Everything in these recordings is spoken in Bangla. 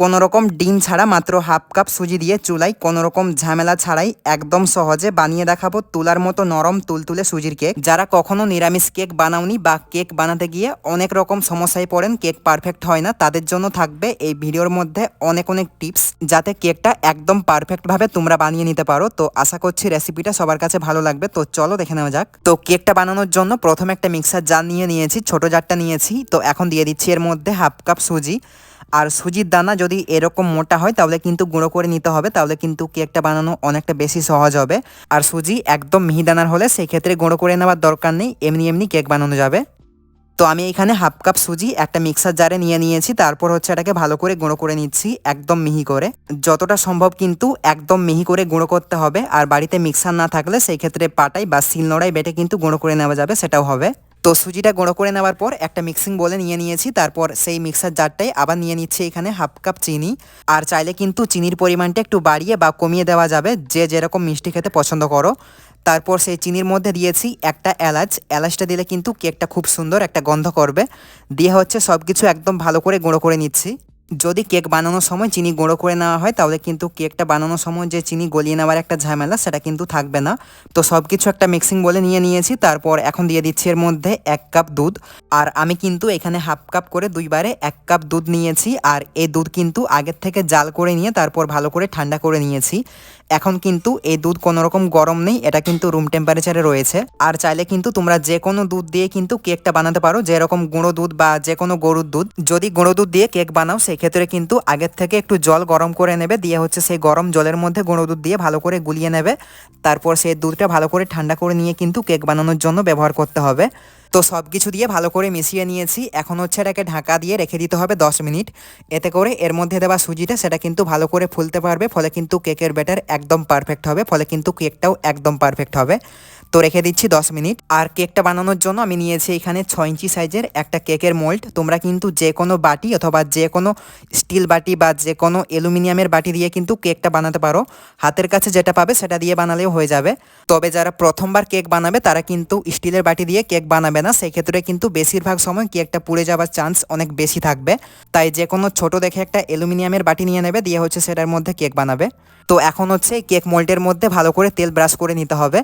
কোনো রকম ডিম ছাড়া মাত্র হাফ কাপ সুজি দিয়ে চুলাই কোনো রকম ঝামেলা ছাড়াই একদম সহজে বানিয়ে দেখাবো তুলার মতো নরম তুলতুলে সুজির কেক। যারা কখনো নিরামিষ কেক বানাওনি বা কেক বানাতে গিয়ে অনেক রকম সমস্যায় পড়েন, কেক পারফেক্ট হয় না, তাদের জন্য থাকবে এই ভিডিওর মধ্যে অনেক অনেক টিপস যাতে কেকটা একদম পারফেক্টভাবে তোমরা বানিয়ে নিতে পারো। তো আশা করছি রেসিপিটা সবার কাছে ভালো লাগবে। তো চলো দেখে নেওয়া যাক। তো কেকটা বানানোর জন্য প্রথমে একটা মিক্সার জার নিয়ে নিয়েছি, ছোট জারটা নিয়েছি। তো এখন দিয়ে দিচ্ছি এর মধ্যে হাফ কাপ সুজি। আর সুজির দানা যদি এরকম মোটা হয়, তাহলে কিন্তু গুঁড়ো করে নিতে হবে, তাহলে কিন্তু কেকটা বানানো অনেকটা বেশি সহজ হবে। আর সুজি একদম মিহি দানার হলে সেই ক্ষেত্রে গুঁড়ো করে নেওয়ার দরকার নেই, এমনি এমনি কেক বানানো যাবে। তো আমি এখানে হাফ কাপ সুজি একটা মিক্সার জারে নিয়ে নিয়েছি, তারপর হচ্ছে এটাকে ভালো করে গুঁড়ো করে নিচ্ছি, একদম মিহি করে। যতটা সম্ভব কিন্তু একদম মিহি করে গুঁড়ো করতে হবে, আর বাড়িতে মিক্সার না থাকলে সেই ক্ষেত্রে পাটাই বা শিলনোড়াই বেটে কিন্তু গুঁড়ো করে নেওয়া যাবে, সেটাও হবে। তো সুজিটা গুঁড়ো করে নেওয়ার পর একটা মিক্সিং বলে নিয়ে নিয়েছি। তারপর সেই মিক্সার জারটাই আবার নিয়ে নিচ্ছি এখানে হাফ কাপ চিনি। আর চাইলে কিন্তু চিনির পরিমাণটা একটু বাড়িয়ে বা কমিয়ে দেওয়া যাবে। যে যেরকম মিষ্টি খেতে পছন্দ করো। তারপর সেই চিনির মধ্যে দিয়েছি একটা এলাচ। এলাচটা দিলে কিন্তু কেকটা খুব সুন্দর একটা গন্ধ করবে। দিয়ে হচ্ছে সব কিছু একদম ভালো করে গুঁড়ো করে নিচ্ছি। যদি কেক বানানোর সময় চিনি গুঁড়ো করে নেওয়া হয়, তাহলে কিন্তু কেকটা বানানোর সময় যে চিনি গলিয়ে নেওয়ার একটা ঝামেলা, সেটা কিন্তু থাকবে না। তো সব কিছু একটা মিক্সিং বলে নিয়ে নিয়েছি, তারপর এখন দিয়ে দিচ্ছি এর মধ্যে এক কাপ দুধ। আর আমি কিন্তু এখানে হাফ কাপ করে দুইবারে এক কাপ দুধ নিয়েছি, আর এই দুধ কিন্তু আগের থেকে জাল করে নিয়ে তারপর ভালো করে ঠান্ডা করে নিয়েছি। এখন কিন্তু এই দুধ কোনো রকম গরম নেই, এটা কিন্তু রুম টেম্পারেচারে রয়েছে। আর চাইলে কিন্তু তোমরা যে কোনো দুধ দিয়ে কিন্তু কেকটা বানাতে পারো, যেরকম গুঁড়ো দুধ বা যে কোনো গরুর দুধ। যদি গুঁড়ো দুধ দিয়ে কেক বানাও সেই ক্ষেত্রে কিন্তু আগের থেকে একটু জল গরম করে নেবে, দিয়ে হচ্ছে সেই গরম জলের মধ্যে গুঁড়ো দুধ দিয়ে ভালো করে গুলিয়ে নেবে। তারপর সেই দুধটা ভালো করে ঠান্ডা করে নিয়ে কিন্তু কেক বানানোর জন্য ব্যবহার করতে হবে। তো সব কিছু দিয়ে ভালো করে মিশিয়ে নিয়েছি। এখন হচ্ছে এটাকে ঢাকা দিয়ে রেখে দিতে হবে দশ মিনিট। এতে করে এর মধ্যে দেওয়া সুজিটা সেটা কিন্তু ভালো করে ফুলতে পারবে, ফলে কিন্তু কেকের ব্যাটার একদম পারফেক্ট হবে, ফলে কিন্তু কেকটাও একদম পারফেক্ট হবে। তো রেখে দিচ্ছি দশ মিনিট। আর কেকটা বানানোর জন্য আমি নিয়েছি এখানে ছয় ইঞ্চি সাইজের একটা কেকের মোল্ড। তোমরা কিন্তু যে কোনো বাটি অথবা যে কোনো স্টিল বাটি বা যে কোনো অ্যালুমিনিয়ামের বাটি দিয়ে কিন্তু কেকটা বানাতে পারো। হাতের কাছে যেটা পাবে সেটা দিয়ে বানালেও হয়ে যাবে। তবে যারা প্রথমবার কেক বানাবে, তারা কিন্তু স্টিলের বাটি দিয়ে কেক বানাবে না। সেই ক্ষেত্রে কিন্তু বেশিরভাগ সময় কেকটা পুড়ে যাওয়ার চান্স অনেক বেশি থাকবে। তাই যে কোনো ছোট দেখে একটা অ্যালুমিনিয়ামের বাটি নিয়ে নেবে, দিয়ে হচ্ছে সেটার মধ্যে কেক বানাবে। তো এখন হচ্ছে কেক মোল্ডের মধ্যে ভালো করে তেল ব্রাশ করে নিতে হবে।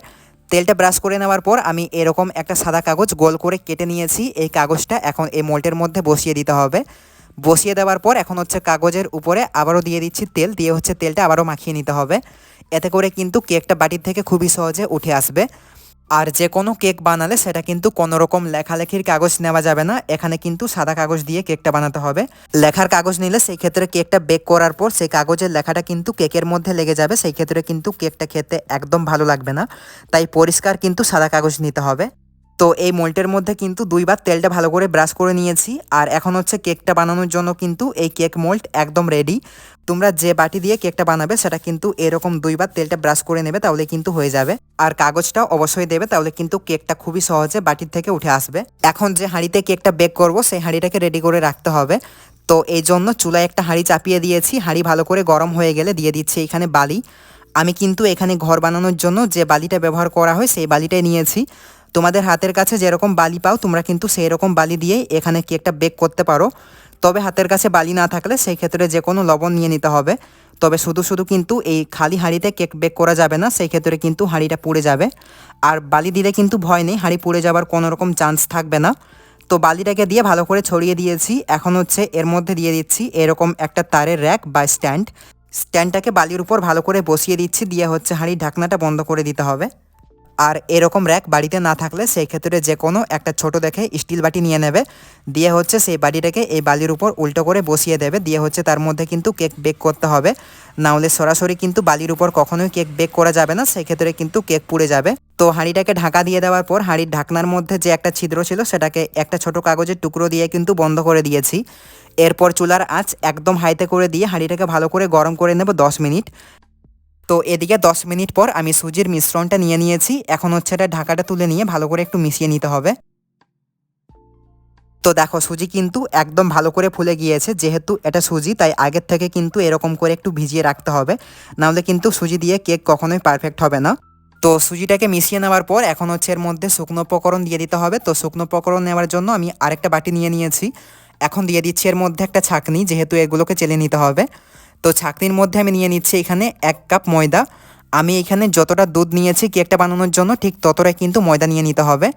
তেলটা ব্রাশ করে নেওয়ার পর আমি এরকম একটা সাদা কাগজ গোল করে কেটে নিয়েছি। এই কাগজটা এখন এই মোল্টের মধ্যে বসিয়ে দিতে হবে। বসিয়ে দেওয়ার পর এখন হচ্ছে কাগজের উপরে আবারও দিয়ে দিচ্ছি তেল, দিয়ে হচ্ছে তেলটা আবারও মাখিয়ে নিতে হবে। এতে করে কিন্তু কেকটা বাটির থেকে খুবই সহজে উঠে আসবে। আর যে কোনো কেক বানালে সেটা কিন্তু কোনো রকম লেখালেখির কাগজ নেওয়া যাবে না। এখানে কিন্তু সাদা কাগজ দিয়ে কেকটা বানাতে হবে। লেখার কাগজ নিলে সেই ক্ষেত্রে কেকটা বেক করার পর সেই কাগজের লেখাটা কিন্তু কেকের মধ্যে লেগে যাবে। সেই ক্ষেত্রে কিন্তু কেকটা খেতে একদম ভালো লাগবে না। তাই পরিষ্কার কিন্তু সাদা কাগজ নিতে হবে। তো এই মোল্টের মধ্যে কিন্তু দুইবার তেলটা ভালো করে ব্রাশ করে নিয়েছি। আর এখন হচ্ছে কেকটা বানানোর জন্য কিন্তু এই কেক মোল্ট একদম রেডি তোমরা যে বাটি দিয়ে কেকটা বানাবে সেটা কিন্তু এরকম দুইবার তেলটা ব্রাশ করে নেবে তাহলে কিন্তু হয়ে যাবে। আর কাগজটা অবশ্যই দেবে তাহলে কিন্তু কেকটা খুবই সহজে বাটির থেকে উঠে আসবে। এখন যে হাঁড়িতে কেকটা বেক করব সেই হাঁড়িটাকে রেডি করে রাখতে হবে। তো এই জন্য চুলায় একটা হাঁড়ি চাপিয়ে দিয়েছি। হাঁড়ি ভালো করে গরম হয়ে গেলে দিয়ে দিচ্ছি এখানে বালি। আমি কিন্তু এখানে ঘর বানানোর জন্য যে বালিটা ব্যবহার করা হয় সেই বালিটাই নিয়েছি। তোমাদের হাতের কাছে যেরকম বালি পাও, তোমরা কিন্তু সেই রকম বালি দিয়েই এখানে কেকটা বেক করতে পারো। তবে হাতের কাছে বালি না থাকলে সেই ক্ষেত্রে যে কোনো লবণ নিয়ে নিতে হবে। তবে শুধু শুধু কিন্তু এই খালি হাঁড়িতে কেক বেক করা যাবে না সেই ক্ষেত্রে কিন্তু হাঁড়িটা পুড়ে যাবে। আর বালি দিলে কিন্তু ভয় নেই, হাঁড়ি পুড়ে যাবার কোনো রকম চান্স থাকবে না। তো বালিটাকে দিয়ে ভালো করে ছড়িয়ে দিয়েছি। এখন হচ্ছে এর মধ্যে দিয়ে দিচ্ছি এরকম একটা তারের র্যাক বা স্ট্যান্ড স্ট্যান্ডটাকে বালির উপর ভালো করে বসিয়ে দিচ্ছি, দিয়ে হচ্ছে হাঁড়ির ঢাকনাটা বন্ধ করে দিতে হবে। আর এরকম র্যাক বাড়িতে না থাকলে সেই ক্ষেত্রে যে কোনো একটা ছোট দেখে স্টিল বাটি নিয়ে নেবে। দিয়ে হচ্ছে সেই বাটিটাকে এই বালির উপর উল্টো করে বসিয়ে দেবে। দিয়ে হচ্ছে তার মধ্যে কিন্তু কেক বেক করতে হবে। না হলে সরাসরি কিন্তু বালির উপর কখনোই কেক বেক করা যাবে না, সেই ক্ষেত্রে কিন্তু কেক পুড়ে যাবে। তো হাঁড়িটাকে ঢাকা দিয়ে দেওয়ার পর হাঁড়ির ঢাকনার মধ্যে যে একটা ছিদ্র ছিল, সেটাকে একটা ছোট কাগজের টুকরো দিয়ে কিন্তু বন্ধ করে দিয়েছি। এরপর চুলার আঁচ একদম হাইতে করে দিয়ে হাঁড়িটাকে ভালো করে গরম করে নেব দশ মিনিট। তো এদিকে দশ মিনিট পর আমি সুজির মিশ্রণটা নিয়ে নিয়েছি। এখন হচ্ছে এটা ঢাকাটা তুলে নিয়ে ভালো করে একটু মিশিয়ে নিতে হবে। তো দেখো, সুজি কিন্তু একদম ভালো করে ফুলে গিয়েছে। যেহেতু এটা সুজি, তাই আগের থেকে কিন্তু এরকম করে একটু ভিজিয়ে রাখতে হবে। নাহলে কিন্তু সুজি দিয়ে কেক কখনোই পারফেক্ট হবে না। তো সুজিটাকে মিশিয়ে নেওয়ার পর এখন হচ্ছে এর মধ্যে শুকনো উপকরণ দিয়ে দিতে হবে। তো শুকনো উপকরণ নেওয়ার জন্য আমি আরেকটা বাটি নিয়ে নিয়েছি। এখন দিয়ে দিচ্ছি এর মধ্যে একটা ছাকনি, যেহেতু এগুলোকে চেলে নিতে হবে। তো ছাকনির মধ্যে আমি নিয়ে নিচ্ছি এখানে এক কাপ ময়দা। আমি এখানে যতটা দুধ নিয়েছি কেকটা বানানোর জন্য ঠিক ততটাই কিন্তু ময়দা নিয়ে নিতে হবে।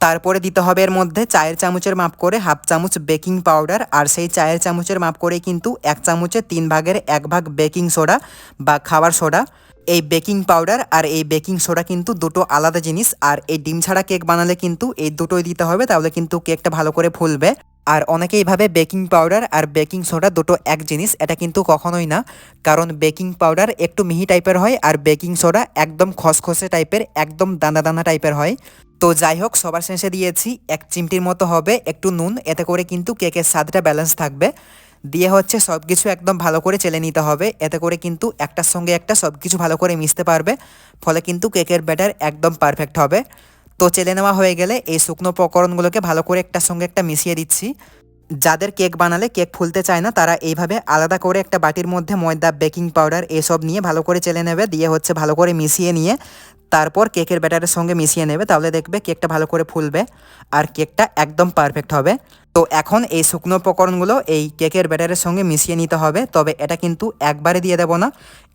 তারপরে দিতে হবে এর মধ্যে চায়ের চামচের মাপ করে হাফ চামচ বেকিং পাউডার। আর সেই চায়ের চামচের মাপ করে কিন্তু এক চামচে তিন ভাগের এক ভাগ বেকিং সোডা বা খাবার সোডা। এই বেকিং পাউডার আর এই বেকিং সোডা কিন্তু দুটো আলাদা জিনিস। আর এই ডিম ছাড়া কেক বানালে কিন্তু এই দুটোই দিতে হবে, তাহলে কিন্তু কেকটা ভালো করে ফুলবে। আর অনেকেই ভাবে বেকিং পাউডার আর বেকিং সোডা দুটো এক জিনিস, এটা কিন্তু কখনোই না। কারণ বেকিং পাউডার একটু মিহি টাইপের হয় আর বেকিং সোডা একদম খসখসে টাইপের একদম দানা দানা টাইপের হয়। তো যাই হোক, সবার শেষে দিয়েছি, এক চিমটির মতো হবে, একটু নুন, এতে করে কিন্তু কেকের স্বাদটা ব্যালেন্স থাকবে। দিয়ে হচ্ছে সব কিছু একদম ভালো করে চেলে নিতে হবে। এতে করে কিন্তু একটার সঙ্গে একটা সব কিছু ভালো করে মিশতে পারবে। ফলে কিন্তু কেকের ব্যাটার একদম পারফেক্ট হবে। তো চেলে নেওয়া হয়ে গেলে এই শুকনো উপকরণগুলোকে ভালো করে একটার সঙ্গে একটা মিশিয়ে দিচ্ছি। যাদের কেক বানালে কেক ফুলতে চায় না, তারা এইভাবে আলাদা করে একটা বাটির মধ্যে ময়দা, বেকিং পাউডার এসব নিয়ে ভালো করে চেলে নেবে, দিয়ে হচ্ছে ভালো করে মিশিয়ে নিয়ে তারপর কেকের ব্যাটারের সঙ্গে মিশিয়ে নেবে। তাহলে দেখবে কেকটা ভালো করে ফুলবে আর কেকটা একদম পারফেক্ট হবে। তো এখন এই শুকনো উপকরণগুলো এই কেকের ব্যাটারের সঙ্গে মিশিয়ে নিতে হবে, তবে এটা কিন্তু একবারে দিয়ে দেব না।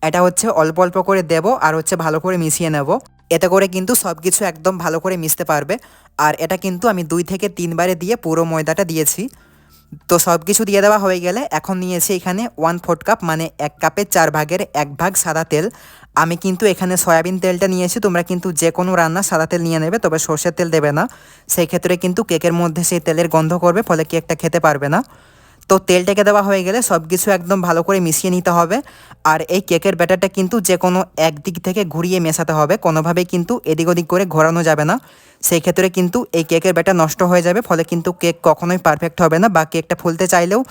এটা হচ্ছে অল্প অল্প করে দেব আর হচ্ছে ভালো করে মিশিয়ে নেব। এতে করে কিন্তু সব কিছু একদম ভালো করে মিশতে পারবে। আর এটা কিন্তু আমি দুই থেকে তিনবারে দিয়ে পুরো ময়দাটা দিয়েছি। তো সব কিছু দিয়ে দেওয়া হয়ে গেলে এখন নিয়েছি এখানে ওয়ান ফোর্থ কাপ মানে এক কাপের চার ভাগের এক ভাগ সাদা তেল। আমি কিন্তু এখানে সয়াবিন তেলটা নিয়েছি, তোমরা কিন্তু যে কোনো রান্না সাদা তেল নিয়ে নেবে, তবে সর্ষের তেল দেবে না। সেই ক্ষেত্রে কিন্তু কেকের মধ্যে সেই তেলের গন্ধ করবে, ফলে কেকটা খেতে পারবে না। তো তেলটাকে দেওয়া হয়ে গেলে সব কিছু একদম ভালো করে মিশিয়ে নিতে হবে। আর এই কেকের ব্যাটারটা কিন্তু যে কোনো একদিক থেকে ঘুরিয়ে মেশাতে হবে, কোনোভাবেই কিন্তু এদিক ওদিক করে ঘোরানো যাবে না। সেই ক্ষেত্রে কিন্তু এই কেকের ব্যাটার নষ্ট হয়ে যাবে, ফলে কিন্তু কেক কখনোই পারফেক্ট হবে না বা কেকটা ফুলতে চাইলেও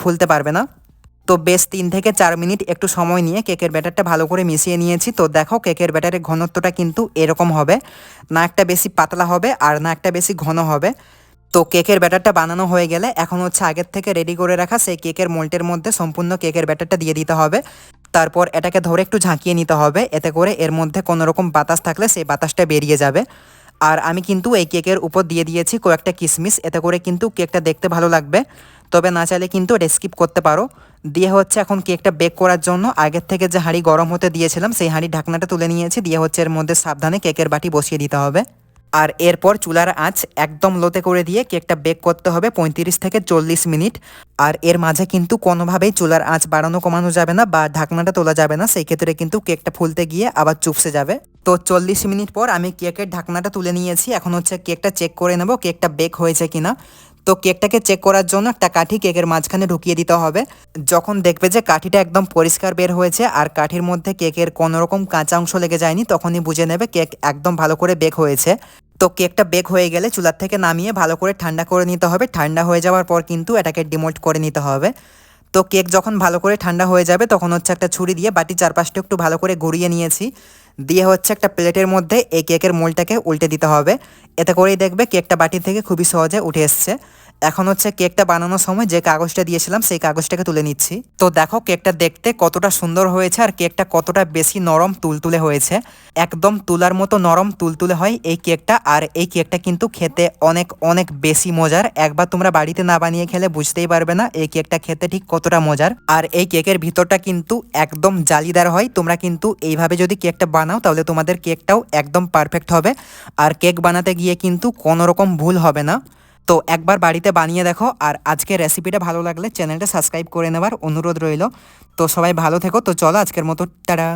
ফুলতে পারবে না। তো বেশ তিন থেকে চার মিনিট একটু সময় নিয়ে কেকের ব্যাটারটা ভালো করে মিশিয়ে নিয়েছি। তো দেখো কেকের ব্যাটারের ঘনত্বটা কিন্তু এরকম হবে। না একটা বেশি পাতলা হবে আর না একটা বেশি ঘন হবে। তো কেকের ব্যাটারটা বানানো হয়ে গেলে এখন হচ্ছে আগের থেকে রেডি করে রাখা সেই কেকের মোল্টের মধ্যে সম্পূর্ণ কেকের ব্যাটারটা দিয়ে দিতে হবে। তারপর এটাকে ধরে একটু ঝাঁকিয়ে নিতে হবে, এতে করে এর মধ্যে কোনো রকম বাতাস থাকলে সেই বাতাসটা বেরিয়ে যাবে। আর আমি কিন্তু এই কেকের উপর দিয়ে দিয়েছি কয়েকটা কিশমিশ এতে করে কিন্তু কেকটা দেখতে ভালো লাগবে। তবে না চাইলে কিন্তু এটা স্কিপ করতে পারো। দিয়ে হচ্ছে এখন কেকটা বেক করার জন্য আগের থেকে যে হাঁড়ি গরম হতে দিয়েছিলাম, সেই হাঁড়ি ঢাকনাটা তুলে নিয়েছি। দিয়ে হচ্ছে এর মধ্যে সাবধানে কেকের বাটি বসিয়ে দিতে হবে। আর এরপর চুলার আঁচ একদম লোতে করে দিয়ে কেকটা বেক করতে হবে পঁয়ত্রিশ থেকে চল্লিশ মিনিট। আর এর মাঝে কিন্তু কোনোভাবেই চুলার আঁচ বাড়ানো কমানো যাবে না বা ঢাকনাটা তোলা যাবে না সেই ক্ষেত্রে কিন্তু কেকটা ফুলতে গিয়ে আবার চুপসে যাবে। তো চল্লিশ মিনিট পর আমি কেকের ঢাকনাটা তুলে নিয়েছি, এখন হচ্ছে কেকটা চেক করে নেব কেকটা বেক হয়েছে কিনা। তো কেকটাকে চেক করার জন্য একটা কাঠি কেকের মাঝখানে ঢুকিয়ে দিতে হবে। যখন দেখবে যে কাঠিটা একদম পরিষ্কার বের হয়েছে আর কাঠির মধ্যে কেকের কোনো রকম কাঁচা অংশ লেগে যায়নি, তখনই বুঝে নেবে কেক একদম ভালো করে বেক হয়েছে। তো কেকটা বেক হয়ে গেলে চুলার থেকে নামিয়ে ভালো করে ঠান্ডা করে নিতে হবে। ঠান্ডা হয়ে যাওয়ার পর কিন্তু এটাকে ডিমোল্ট করে নিতে হবে। তো কেক যখন ভালো করে ঠান্ডা হয়ে যাবে তখন হচ্ছে একটা ছুরি দিয়ে বাটি চারপাশটা একটু ভালো করে ঘুরিয়ে নিয়েছি। দিয়ে হচ্ছে একটা প্লেটের মধ্যে এই কেকের মোলটাকে উল্টে দিতে হবে। এতে করেই দেখবে কেকটা বাটি থেকে খুবই সহজে উঠে এসছে। এখন হচ্ছে কেকটা বানানোর সময় যে কাগজটা দিয়েছিলাম, সেই কাগজটাকে তুলে নিচ্ছি। তো দেখো কেকটা দেখতে কতটা সুন্দর হয়েছে আর কেকটা কতটা বেশি নরম তুলতুলে হয়েছে। একদম তুলার মতো নরম তুলতুলে হয় এই কেকটা আর এই কেকটা কিন্তু খেতে অনেক অনেক বেশি মজার। একবার তোমরা বাড়িতে না বানিয়ে খেলে বুঝতেই পারবে না এই কেকটা খেতে ঠিক কতটা মজার। আর এই কেকের ভিতরটা কিন্তু একদম জালিদার হয়। তোমরা কিন্তু এইভাবে যদি কেকটা বানাও তাহলে তোমাদের কেকটাও একদম পারফেক্ট হবে। আর কেক বানাতে গিয়ে কিন্তু কোনো রকম ভুল হবে না। তো একবার বাড়িতে বানিয়ে দেখো আর আজকের রেসিপিটা ভালো লাগলে চ্যানেলটা সাবস্ক্রাইব করে নেওয়ার অনুরোধ রইল। তো সবাই ভালো থেকো, তো চলো আজকের মতো, টাটা।